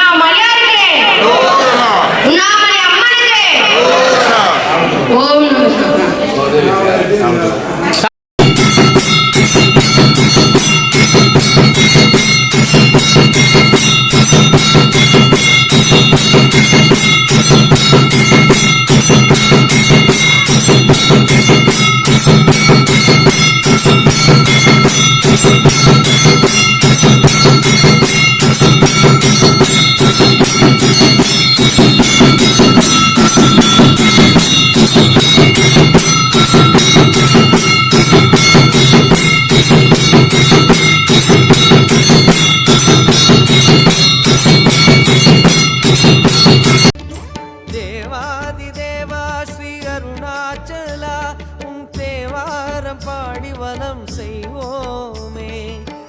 Não, Maria. தேவாதி தேவா ஸ்ரீ அருணாச்சலா உன் தேவாரம் பாடி வலம் செய்வோமே.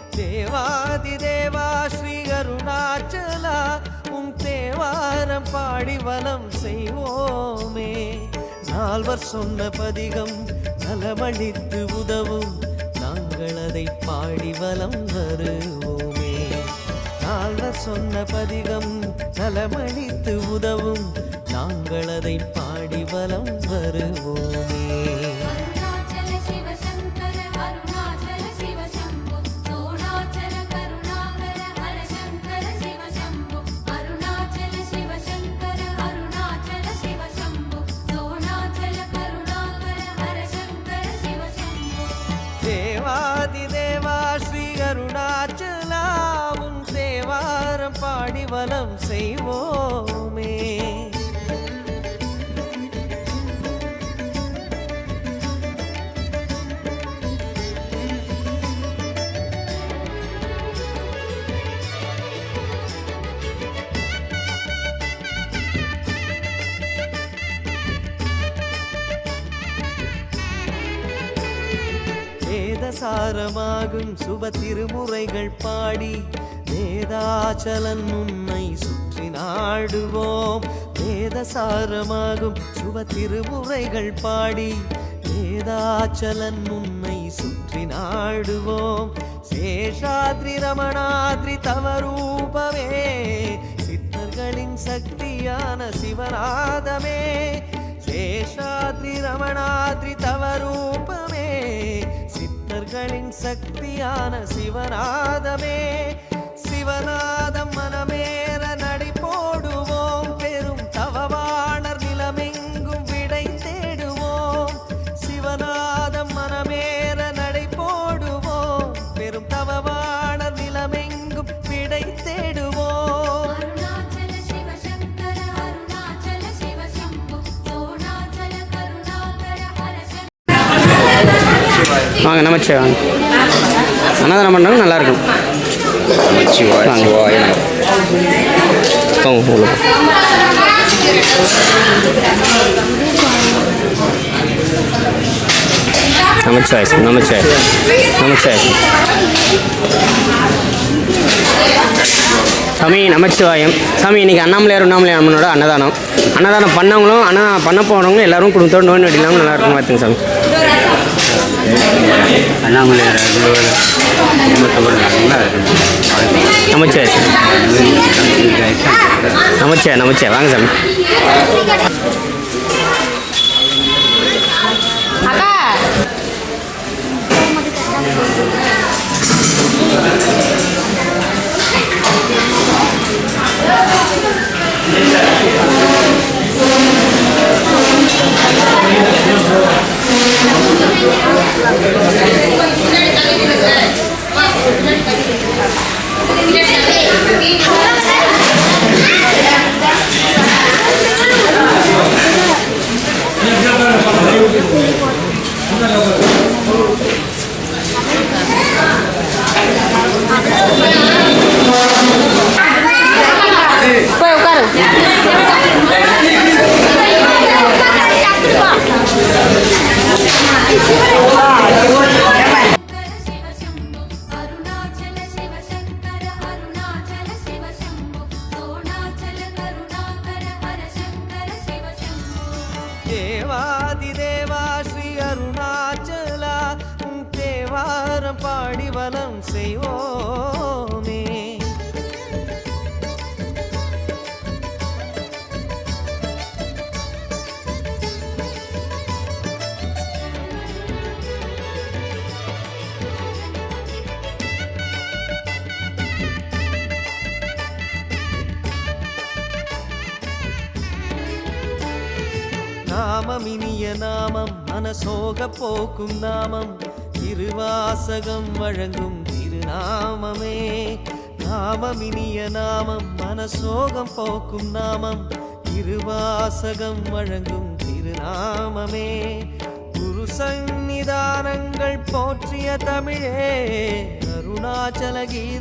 தேவாதி தேவா ஸ்ரீ அருணாச்சலா உன் தேவாரம் பாடி வலம் செய்வோமே. நால்வர் சொன்ன பதிகம் நலமளித்து உதவும். நாங்கள் அதை பாடி வலம் வருவோமே. நால்வர் சொன்ன பதிகம் நலமளித்து உதவும். நாங்கள் அதை பாடி வலம் வருவோமே. அருணாச்சல சிவ சங்கர அருணாச்சல சிவ சாரமாகும் சுப திருமுறைகள் பாடி வேதாச்சலன் உன்னை சுற்றி நாடுவோம். வேதசாரமாகும் சுப திருமுறைகள் பாடி வேதாச்சலன் உன்னை சுற்றி நாடுவோம். சேஷாத்ரி ரமணாத்ரி தவரூபமே சித்தர்களின் சக்தியான சிவநாதமே. சேஷாத்ரி ரமணாத்ரி தவரூபமே சித்தர்களின் சக்தியான சிவநாதமே. வாங்க நமச்சே வாங்க. அன்னதானம் பண்ணுறாங்க நல்லாயிருக்கும் சிவாய் வாங்க. சிவாய. நம. போங்க உள்ள போ. நமச்சிவாய் சார் நமச்சிவாய். நமச்சிவாய். சாமி நமச்சிவாயம். சாமி இன்னைக்கு அண்ணாமலையார் உண்ணாமலையார் அம்மனோட அன்னதானம். அன்னதானம் பண்ணவங்களும் அண்ணா பண்ண போனவங்களும் எல்லாரும் குடும்பத்தோடு நோய் நொடி இல்லாமல் நல்லா இருக்கும் பார்த்துங்க சாமி. அண்ணாமலையார் அருளோட குடும்பத்தோடு நல்லா இருக்கணும். நமச்சிவாய் சார் நமச்சிவாய் நமச்சிவாய் வாங்க சாமி அக்கா Gracias. மனம் பாடி வலம் செய்வோமே. நாமம் இனிய நாமம் மனசோக போக்கும் நாமம். திருவாசகம் வழங்கும் திருநாமமே. நாமமினிய நாமம் மனசோகம் போக்கும் நாமம். திருவாசகம் வழங்கும் திருநாமமே. குரு சந்நிதானங்கள் போற்றிய தமிழே. அருணாச்சல கீத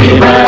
Shiva,